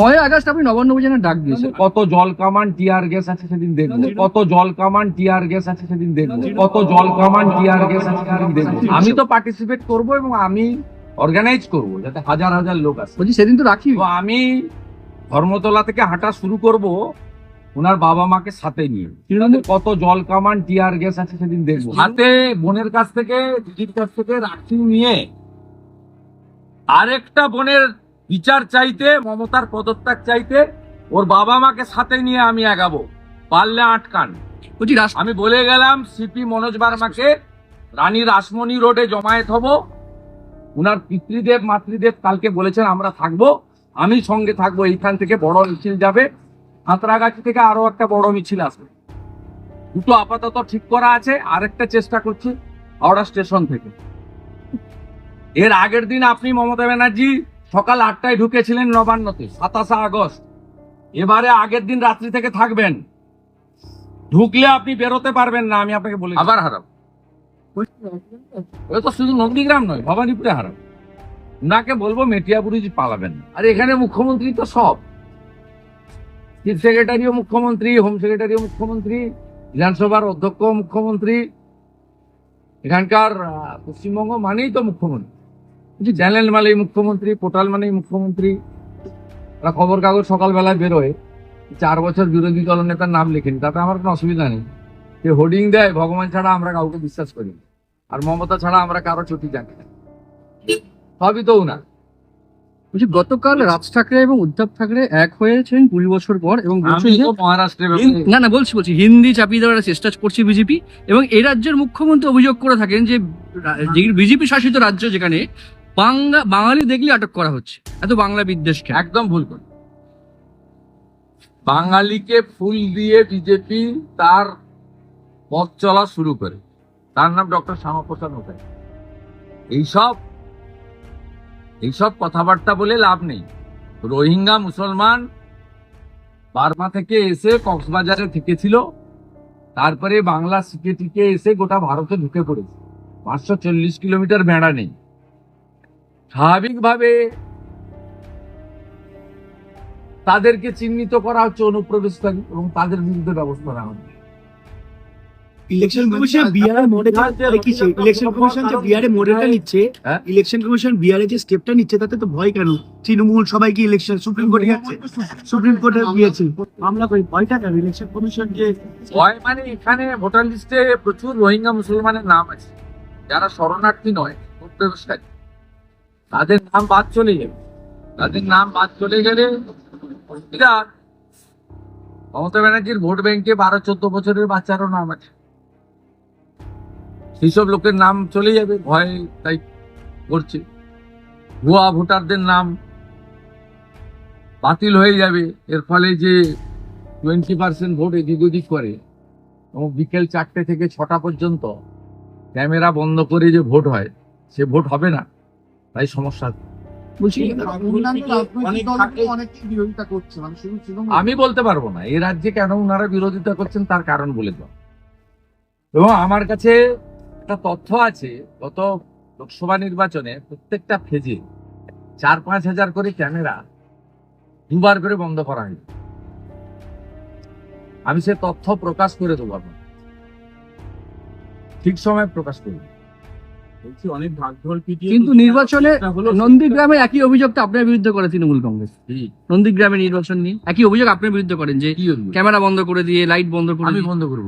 নয় আগস্ট আপনি নবান্ন অভিযানের ডাক দিয়েছেন। কত জল কামান টিয়ার গ্যাস আছে সেদিন দেখব। কত জল কামান টিয়ার গ্যাস আছে সেদিন দেখব। কত জল কামান টিয়ার গ্যাস আছে সেদিন দেখব। আমি তো পার্টিসিপেট করব এবং আমি অর্গানাইজ করব যাতে হাজার হাজার লোক আসে। বলছি সেদিন তো রাখি। আমি ধর্মতলা থেকে হাঁটা শুরু করব ওনার বাবা মাকে সাথে নিয়ে। তৃণমূল কত জল কামান টিয়ার গ্যাস আছে সেদিন দেখব। হাতে বোনের কাছ থেকে দিদির কাছ থেকে রাখি নিয়ে আরেকটা বোনের বিচার চাইতে মমতার পদত্যাগ চাইতে ওর বাবা মাকে সাথে নিয়ে আমি আগাবো। পারলে আটকান। আমি বলে গেলাম সিপি মনোজ বার্মাকে রানী রাসমণি রোডে জমায়েত হব। উনার পিতৃদেব মাতৃদেব কালকে বলেছেন আমরা থাকব। আমি সঙ্গে থাকব এইখান থেকে বড় মিছিল যাবে। হাতরাগাছি থেকে আরও একটা বড় মিছিল আসবে। দুটো আপাতত ঠিক করা আছে আরেকটা চেষ্টা করছি হাওড়া স্টেশন থেকে। এর আগের দিন আপনি মমতা ব্যানার্জি সকাল আটটায় ঢুকেছিলেন নবান্নতে সাতাশে আগস্ট। এবারে আগের দিন রাত্রি থেকে থাকবেন। ঢুকলে আপনি বেরোতে পারবেন না আমি আপনাকে বলি আবার হারাব ওটা তো শুধু নন্দীগ্রাম নয় ভবানীপুরে হারাব উনাকে বলব মেটিয়াপুরি পালাবেন আর এখানে মুখ্যমন্ত্রী তো সব। চিফ সেক্রেটারিও মুখ্যমন্ত্রী হোম সেক্রেটারিও মুখ্যমন্ত্রী বিধানসভার অধ্যক্ষ মুখ্যমন্ত্রী। এখানকার পশ্চিমবঙ্গ মানেই তো মুখ্যমন্ত্রী। বলছি চ্যানেল মানেই মুখ্যমন্ত্রী পোর্টাল মানেই মুখ্যমন্ত্রী। ওরা খবর কাগজ সকালবেলায় বেরোয় চার বছর বিরোধী দল নেতার নাম লেখেন তাতে আমার কোনো অসুবিধা নেই। সে হোর্ডিং দেয় ভগবান ছাড়া আমরা কাউকে বিশ্বাস করি না। আর মমতা ছাড়া আমরা কারও ছুটি জানি না। সবই তো না বলছি গতকাল রাজ ঠাকরে এবং উদ্ধব ঠাকরে এক হয়েছেন কুড়ি বছর পর এবং মহারাষ্ট্রে না না বলছি বলছি হিন্দি চাপিয়ে দেওয়ার চেষ্টা করছে বিজেপি এবং এই রাজ্যের মুখ্যমন্ত্রী অভিযোগ করে থাকেন যে বিজেপি শাসিত রাজ্য যেখানে বাংলা বাঙালি দেখলে আটক করা হচ্ছে। এত বাংলা বিদ্বেষ? একদম ভুল করে। বাঙালিকে ফুল দিয়ে বিজেপি তার পথ চলা শুরু করে। তার নাম ডক্টর শ্যামাপ্রসাদ মুখার্জি। এইসব এইসব কথাবার্তা বলে লাভ নেই। রোহিঙ্গা মুসলমান বার্মা থেকে এসে কক্সবাজারে থেকেছিল। তারপরে বাংলা শিখে টিকে এসে গোটা ভারতে ঢুকে পড়েছে। পাঁচশো চল্লিশ কিলোমিটার বেড়া নেই। স্বাভাবিকভাবে তাদেরকে চিহ্নিত করা হচ্ছে অনুপ্রবেশকারী এবং তাদের বিরুদ্ধে ব্যবস্থা নেওয়া হচ্ছে। ইলেকশন কমিশন বিহারের মডেলটা দেখিছে ইলেকশন কমিশন যে বিহারে মডেলটা নিচ্ছে হ্যাঁ? ইলেকশন কমিশন বিহারে যে স্টেপটা নিচ্ছে তাতে তো ভয় কেন? তৃণমূল সবাই কি ইলেকশন সুপ্রিম কোর্টে যাচ্ছে? সুপ্রিম কোর্টে গিয়েছে। আমরা কই ভয়টা কেন? ইলেকশন কমিশন যে ভয় মানে এখানে ভোটার লিস্টে প্রচুর রোহিঙ্গা মুসলমানের নাম আছে। যারা শরণার্থী নয় অনুপ্রবেশকারী তাদের নাম বাদ চলে যাবে তাদের নাম বাদ চলে গেলে মমতা ব্যানার্জির ভোট ব্যাংকে বারো চোদ্দ বছরের বাচ্চারও নাম আছে। সেইসব লোকের নাম চলে যাবে, ভয় তাই করছে। ভুয়া ভোটারদের নাম বাতিল হয়ে যাবে। এর ফলে যে টোয়েন্টি পার্সেন্ট ভোট এদিক ওদিক করে, এবং বিকেল চারটে থেকে ছটা পর্যন্ত ক্যামেরা বন্ধ করে যে ভোট হয়, সে ভোট হবে না। তাই সমস্যা বলছি আমি বলতে পারব না এই রাজ্যে কেন ওনারা বিরোধিতা করছেন তার কারণ বলে দাও। এবং আমার কাছে একটা তথ্য আছে গত লোকসভা নির্বাচনে প্রত্যেকটা ফেজে চার পাঁচ হাজার করে ক্যামেরা দুবার করে বন্ধ করা হয়েছে আমি সে তথ্য প্রকাশ করে দেবো আপনাকে। ঠিক সময় প্রকাশ করব অনেক ভাগঢোল পিটিয়ে কিন্তু নির্বাচনে নন্দীগ্রামে একই আপনার বিরুদ্ধে করে তৃণমূল কংগ্রেস। নন্দীগ্রামে নির্বাচন নিয়ে একই অভিযোগ আপনার বিরুদ্ধে করেন যে ক্যামেরা বন্ধ করে দিয়ে লাইট বন্ধ করে আমি বন্ধ করব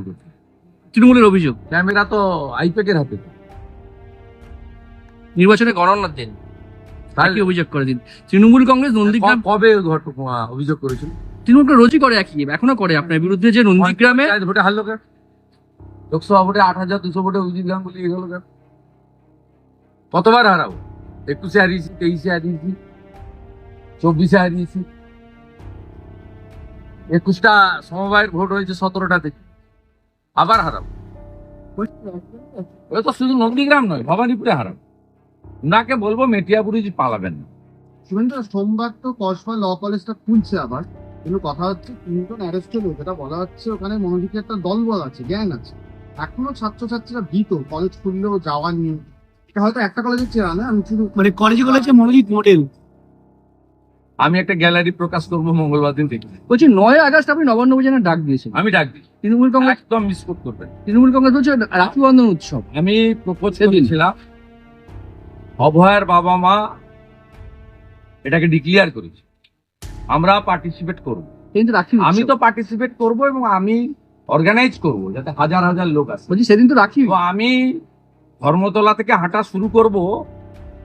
তৃণমূলের অভিযোগ। ক্যামেরা তো আইপ্যাকের হাতে। নির্বাচনে গণনার দিন। একই অভিযোগ করে দিন। তৃণমূল কংগ্রেস নন্দীগ্রাম কবে অভিযোগ করেছিল? তৃণমূল রোজই করে একই এখনও করে আপনার বিরুদ্ধে যে নন্দীগ্রামে ভোটে হারলো কেন? লোকসভা ভোটে আট হাজার দুশো ভোটে অভিজিৎ গাঙ্গুলি এগোলো কেন? কতবার হারাবো। একুশে হারিয়েছি, তেইশে হারিয়েছি, চব্বিশে হারিয়েছি। একুশটা সমবায়ের ভোট হয়েছে সতেরোটা থেকে। আবার হারাবো। ওটা তো শুধু নন্দীগ্রাম নয়, ভবানীপুরে হারাবো। উনাকে বলব মেটিয়াপুরি পালাবেন না। শুভেন্দু সোমবার তো কসবা ল কলেজটা খুলছে আবার। কিন্তু কথা হচ্ছে, তিনজন অ্যারেস্ট হলো, যেটা বলা হচ্ছে ওখানে মনোজিতের একটা দলবল আছে জ্ঞান আছে। এখনও ছাত্রছাত্রীরা ভীত কলেজ খুললেও যাওয়া নিয়ে। এটা হয়তো একটা কলেজের চেরা না আমি শুধু মানে কলেজে কলেজে মনোজিৎ মডেল। আমি একটা গ্যালারি প্রকাশ করব মঙ্গলবার দিন থেকে। বলছি নয় আগস্ট আপনি নবান্ন অভিযানের ডাক দিয়েছেন। আমি ডাক দিই। তৃণমূল কংগ্রেস একদম মিসকুট করবেন তৃণমূল কংগ্রেস বলছে রাখি বন্ধন উৎসব। আমি প্রপোজ সেদিন। অভয়ের বাবা মা এটাকে ডিক্লিয়ার করেছি। আমরা পার্টিসিপেট করব। কিন্তু রাখি আমি তো পার্টিসিপেট করব এবং আমি অর্গানাইজ করব যাতে হাজার হাজার লোক আসে। বলছি সেদিন তো রাখি। আমি ধর্মতলা থেকে হাঁটা শুরু করব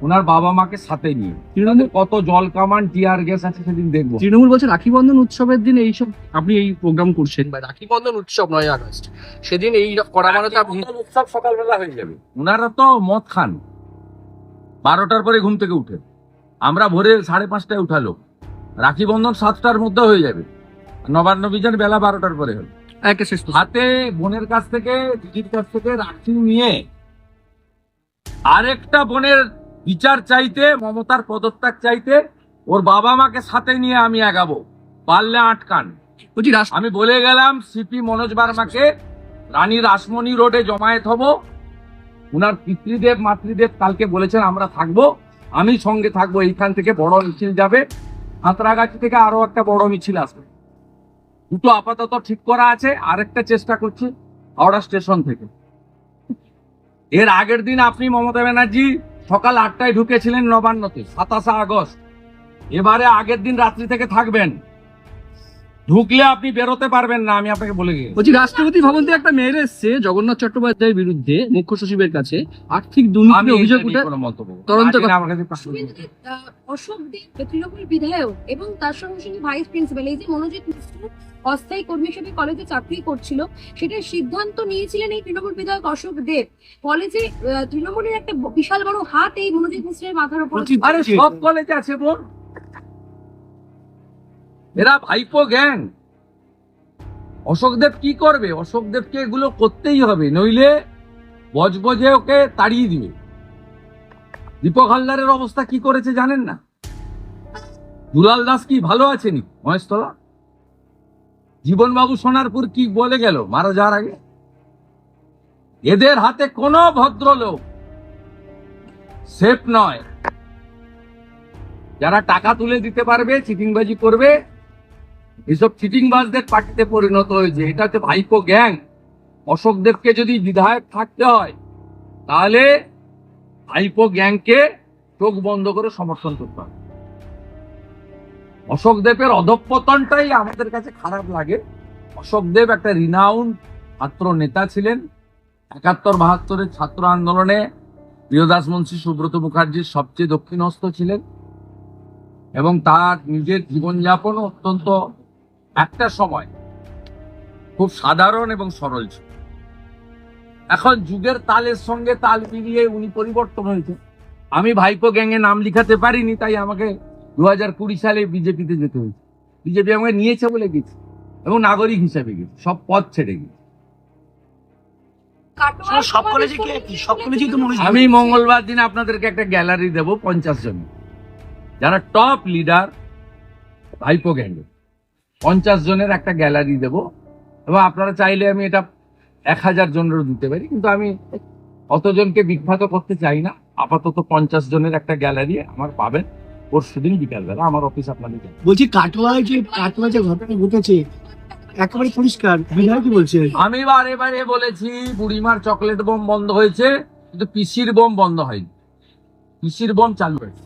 ওনার বাবা মাকে সাথে নিয়ে। তৃণমূল কত জল কামান টিয়ার গ্যাস আছে সেদিন দেখব। তৃণমূল বলছে রাখি বন্ধন উৎসবের দিন এইসব আপনি এই প্রোগ্রাম করছেন বা রাখি বন্ধন উৎসব নয় আগস্ট। সেদিন এই করা মানে তো আপনি উৎসব সকালবেলা হয়ে যাবে। ওনারা তো মদ খান। বারোটার পরে ঘুম থেকে উঠে আমরা ভোরে সাড়ে পাঁচটায় উঠালো। রাখি বন্ধন সাতটার মধ্যে হয়ে যাবে। নবান্ন বিজন বেলা বারোটার পরে হলো। হাতে বোনের কাছ থেকে দিদির কাছ থেকে রাখি নিয়ে আরেকটা বোনের বিচার চাইতে মমতার পদত্যাগ চাইতে ওর বাবা মাকে সাথে নিয়ে আমি আগাবো। পারলে আটকান। আমি বলে গেলাম সিপি মনোজ বার্মাকে রানী রাসমণি রোডে জমায়েত হব। উনার পিতৃদেব মাতৃদেব কালকে বলেছেন আমরা থাকব। আমি সঙ্গে থাকব এইখান থেকে বড় মিছিল যাবে। হাতরাগাছি থেকে আরও একটা বড় মিছিল আসবে। দুটো আপাতত ঠিক করা আছে আরেকটা চেষ্টা করছি হাওড়া স্টেশন থেকে। এর আগের দিন আপনি মমতা ব্যানার্জি সকাল আটটায় ঢুকেছিলেন নবান্নতে, সাতাশে আগস্ট। এবারে আগের দিন রাত্রি থেকে থাকবেন। ঢুকলে আপনি বেরোতে পারবেন না আমি আপনাকে বলে গেছি বলছি রাষ্ট্রপতি ভবন থেকে একটা মেয়ের এসছে জগন্নাথ চট্টোপাধ্যায়ের বিরুদ্ধে মুখ্য সচিবের কাছে। আর্থিক আমি দুর্নীতির অভিযোগ উঠে। তদন্ত অশোক দেব তৃণমূল বিধায়ক এবং তার সঙ্গে সঙ্গে ভাইস প্রিন্সিপাল এই যে মনোজিৎ মিশ্র অস্থায়ী কর্মী হিসেবে কলেজে চাকরি করছিল সেটার সিদ্ধান্ত নিয়েছিলেন এই তৃণমূল বিধায়ক অশোক দেব কলেজে আহ, তৃণমূলের একটা বিশাল বড় হাত এই মনোজিৎ মিশ্রের মাথার উপর আরে সব কলেজে আছে বোন। এরা ভাইপো গ্যাং। অশোকদেব কি করবে? অশোকদেবকে এগুলো করতেই হবে, নইলে বজবজে ওকে তাড়িয়ে দিবে। দীপক হালদারের অবস্থা কি করেছে জানেন না? দুলাল দাস কি ভালো আছেনি? মহেশতলা? জীবনবাবু সোনারপুর কি বলে গেল? মারা যাওয়ার আগে? এদের হাতে কোনো ভদ্রলোক সেফ নয়। যারা টাকা তুলে দিতে পারবে, চিটিংবাজি করবে এসব চিটিংবাজদের পার্টিতে পরিণত হয়েছে। এটা হচ্ছে ভাইপো গ্যাং। অশোক দেবকে যদি বিধায়ক থাকতে হয়, তাহলে ভাইপো গ্যাংকে চোখ বন্ধ করে সমর্থন করতে হবে। অশোক দেবের অধঃপতনটাই আমাদের কাছে খারাপ লাগে। অশোক দেব একটা রিনাউন ছাত্র নেতা ছিলেন। একাত্তর বাহাত্তরের ছাত্র আন্দোলনে প্রিয়দাস মুন্সী, সুব্রত মুখার্জির সবচেয়ে দক্ষিণস্থ ছিলেন এবং তার নিজের জীবনযাপন অত্যন্ত একটা সময় খুব সাধারণ এবং সরল ছিল। এখন যুগের তালের সঙ্গে তাল মিলিয়ে উনি পরিবর্তন হয়েছে আমি ভাইপো গ্যাংয়ে নাম লিখাতে পারিনি তাই আমাকে দু হাজার কুড়ি সালে বিজেপিতে যেতে হয়েছে। বিজেপি আমাকে নিয়েছে বলে গেছি এবং নাগরিক হিসাবে গেছি সব পথ ছেড়ে গেছি। আমি মঙ্গলবার দিন আপনাদেরকে একটা গ্যালারি দেব পঞ্চাশ জন। যারা টপ লিডার ভাইপো গ্যাংয়ে। পঞ্চাশ জনের একটা গ্যালারি দেব। এবং আপনারা চাইলে আমি এটা এক হাজার জনেরও দিতে পারি কিন্তু আমি অতজনকে বিখ্যাত করতে চাই না। আপাতত পঞ্চাশ জনের একটা গ্যালারি আমার পাবেন। পরশু দিন বিকালবেলা আমার অফিস আপনাদের। বলছি কাটোয়ায় যে কাটোয়া যে ঘটনা ঘটেছে একেবারে পরিষ্কার বিধায়ক কি বলছে? আমি বারে বারে বলেছি বুড়িমার চকলেট বোম বন্ধ হয়েছে কিন্তু পিসির বোম বন্ধ হয়নি। পিসির বোম চালু হয়েছে।